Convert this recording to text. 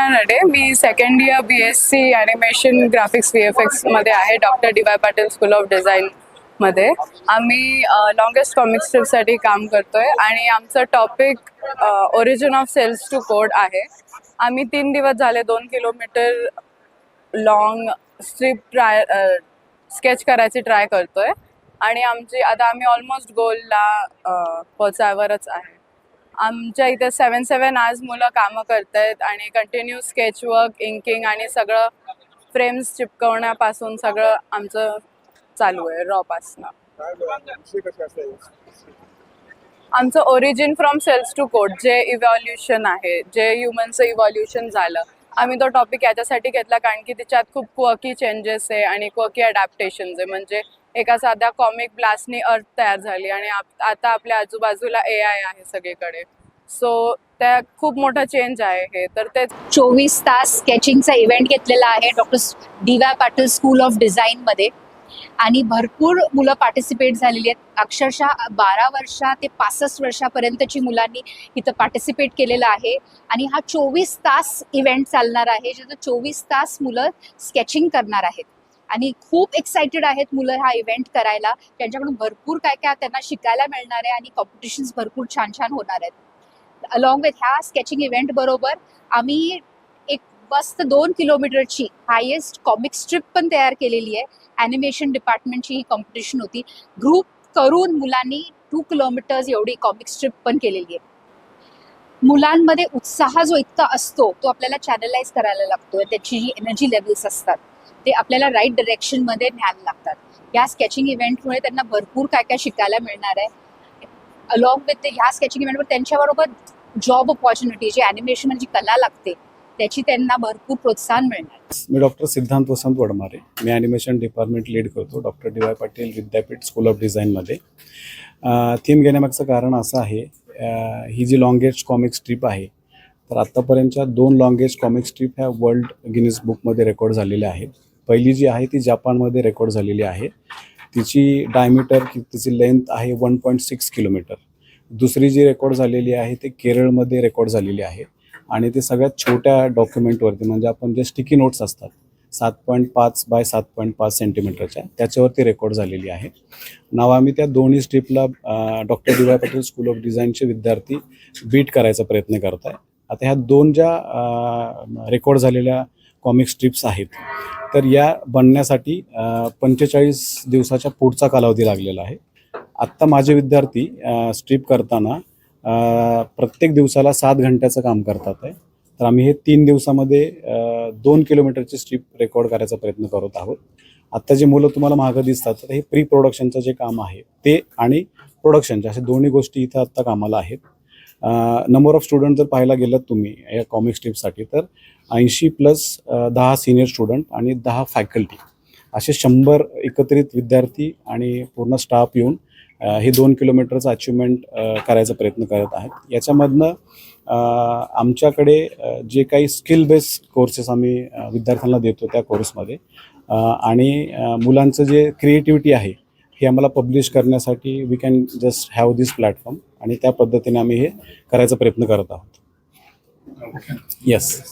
नडे मी second year B S C animation graphics V F एक्समध्ये आहे doctor D Y Patil school of डिझाईनमध्ये आम्ही longest comic स्ट्रीपसाठी काम करतोय आणि आमचं topic origin of cells to code आहे. आम्ही तीन दिवस झाले दोन kilometre long strip try sketch करायची ट्राय करतोय. आणि आमची आता आम्ही ऑलमोस्ट गोलला पोचायवरच आहे. आमच्या इथे सेवन सेवन आज मुलं कामं करत आहेत आणि कंटिन्यू स्केच वर्क इंकिंग आणि सगळं फ्रेम्स चिपकवण्यापासून सगळं आमचं चालू आहे रॉपासनं काय आमचं origin from cells to code जे इव्हॉल्युशन आहे जे ह्युमनचं इव्हॉल्युशन झालं. आम्ही तो टॉपिक याच्यासाठी घेतला कारण की तिच्यात खूप क्वकी चेंजेस आहे आणि क्वकी अडॅप्टेशन्स आहे. म्हणजे एका साध्या कॉमिक ब्लास्टनी अर्थ तयार झाली आणि आप- आता आपल्या आजूबाजूला ए आय आहे सगळीकडे. सो त्या खूप मोठा चेंज आहे हे. तर ते चोवीस तास स्केचिंगचा इव्हेंट घेतलेला आहे doctor D Y Patil school of डिझाईनमध्ये आणि भरपूर मुलं पार्टिसिपेट झालेली आहेत. अक्षरशः बारा वर्षा ते पासष्ट वर्षापर्यंतची मुलांनी इथं पार्टिसिपेट केलेलं आहे. आणि हा चोवीस तास इव्हेंट चालणार आहे ज्याचं चोवीस तास मुलं स्केचिंग करणार आहेत. आणि खूप एक्सायटेड आहेत मुलं हा इव्हेंट करायला. त्यांच्याकडून भरपूर काय काय त्यांना शिकायला मिळणार आहे आणि कॉम्पिटिशन्स भरपूर छान छान होणार आहेत. अलॉंग विथ ह्या स्केचिंग इव्हेंट बरोबर आम्ही एक मस्त दोन किलोमीटरची हायेस्ट कॉमिक स्ट्रिप पण तयार केलेली आहे. ॲनिमेशन डिपार्टमेंटची ही कॉम्पिटिशन होती. ग्रुप करून मुलांनी टू किलोमीटर्स एवढी कॉमिक स्ट्रिप पण केलेली आहे. मुलांमध्ये उत्साह जो इतका असतो तो आपल्याला चॅनलाइज करायला लागतो त्याची जी एनर्जी लेवल्स असतात. ते आपल्याला राईट डिरेक्शनमध्ये न्यायला लागतात. या स्केचिंग इव्हेंटमुळे त्यांना भरपूर काय काय शिकायला मिळणार आहे. अलॉंग विथ ह्या स्केचिंग इव्हेंटवर त्यांच्याबरोबर जॉब ऑपॉर्च्युनिटी जी ॲनिमेशन जी कला लागते त्याची त्यांना भरपूर प्रोत्साहन मिळणार. मी डॉक्टर सिद्धांत वसंत वडमारे. मी ॲनिमेशन डिपार्टमेंट लीड करतो doctor D Y Patil Vidyapeeth school of डिझाईनमध्ये थीम घेण्यामागचं कारण असं आहे ही जी लॉंगेस्ट कॉमिक स्ट्रीप आहे तर आत्तापर्यंतच्या दोन लॉंगेस्ट कॉमिक स्ट्रीप ह्या वर्ल्ड गिनीज बुकमध्ये रेकॉर्ड झालेल्या आहेत. पहिली जी आहे ती जपानमध्ये रेकॉर्ड झालेली आहे. तिची डायमीटर की तिची लेंथ आहे वन पॉईंट सिक्स किलोमीटर. दुसरी जी रेकॉर्ड झालेली आहे ती केरळमध्ये रेकॉर्ड झालेली आहे. आणि ते सगळ्यात छोट्या डॉक्युमेंटवरती म्हणजे आपण जे स्टिकी नोट्स असतात सात पॉईंट पाच बाय सात पॉईंट पाच सेंटीमीटरच्या त्याच्यावरती रेकॉर्ड झालेली आहे. नाव आम्ही त्या दोन्ही स्ट्रीपला doctor D Y Patil school of डिझाईनचे विद्यार्थी बीट करायचा प्रयत्न करत आहे आता ह्या दोन ज्या रेकॉर्ड झालेल्या कॉमिक स्ट्रिप्स आहेत. तर या बनण्यासाठी पंचेचाळीस दिवसाच्या पुढचा कालावधी लागलेला आहे. आत्ता माझे विद्यार्थी स्ट्रीप करताना प्रत्येक दिवसाला सात घंट्याचं काम करतात आहे. तर आम्ही हे तीन दिवसामध्ये दोन किलोमीटरची स्ट्रीप रेकॉर्ड करायचा प्रयत्न करत आहोत. आत्ता जे मुलं तुम्हाला मागं दिसतात तर हे प्री प्रोडक्शनचं जे काम आहे ते आणि प्रोडक्शनच्या अशा दोन्ही गोष्टी इथं आत्ता कामाला आहेत. नंबर ऑफ स्टुडंट जर पाहायला गेलात तुम्ही या कॉमिक स्ट्रीपसाठी तर ऐंशी प्लस दहा सिनियर स्टुडंट आणि दहा फॅकल्टी. असे शंभर एकत्रित विद्यार्थी आणि पूर्ण स्टाफ येऊन हे दोन किलोमीटरचं अचिव्हमेंट करायचा प्रयत्न करत आहेत. याच्यामधनं आमच्याकडे जे काही स्किल बेस कोर्सेस आम्ही विद्यार्थ्यांना देतो त्या कोर्समध्ये आणि मुलांचं जे क्रिएटिव्हिटी आहे हे आम्हाला पब्लिश करण्यासाठी we can just have this platform आणि त्या पद्धतीने आम्ही हे करायचा प्रयत्न करत आहोत. येस